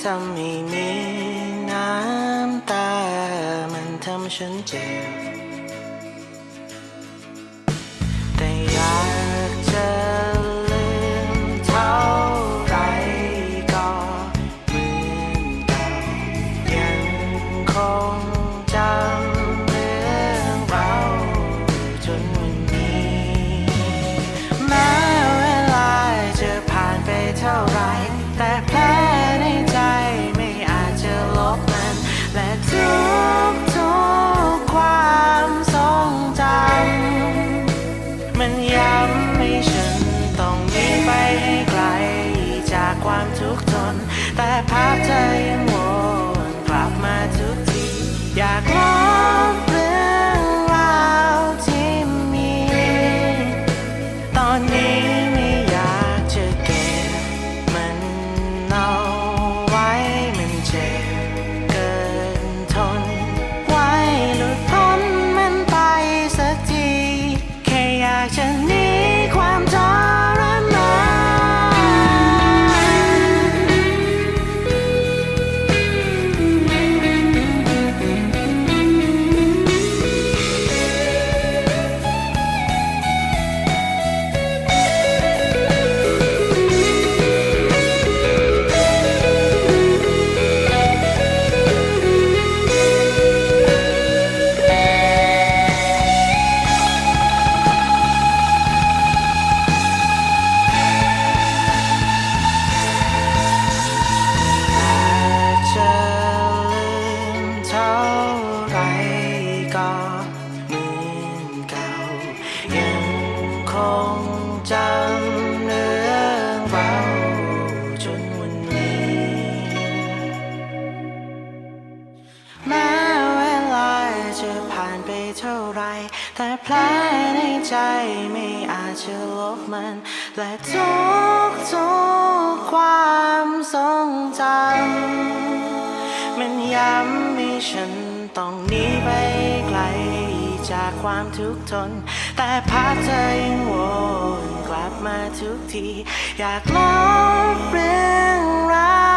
ทำให้มีน้ำตา มันทำฉันเจ็บ มันย้ำให้ฉันต้องหนีไปให้ไกล จากความทุกข์ทน แต่ภาพเธอยัง คงจำเรื่องเราจนวันนี้ แม้เวลาจะผ่านไปเท่าไร แต่แผลในใจไม่อาจจะลบมัน และทุกทุกความทรงจำมันย้ำให้ฉันต้องหนีไป ความทุกข์ทน แต่ภาพเธอยังวนกลับมาทุกที อยากลบเรื่องราว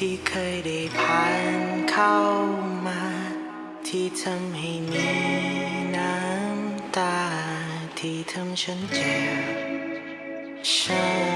ที่เคยได้ผ่านเข้ามา ที่ทำให้มีน้ำตา ที่ทำฉันเจ็บฉัน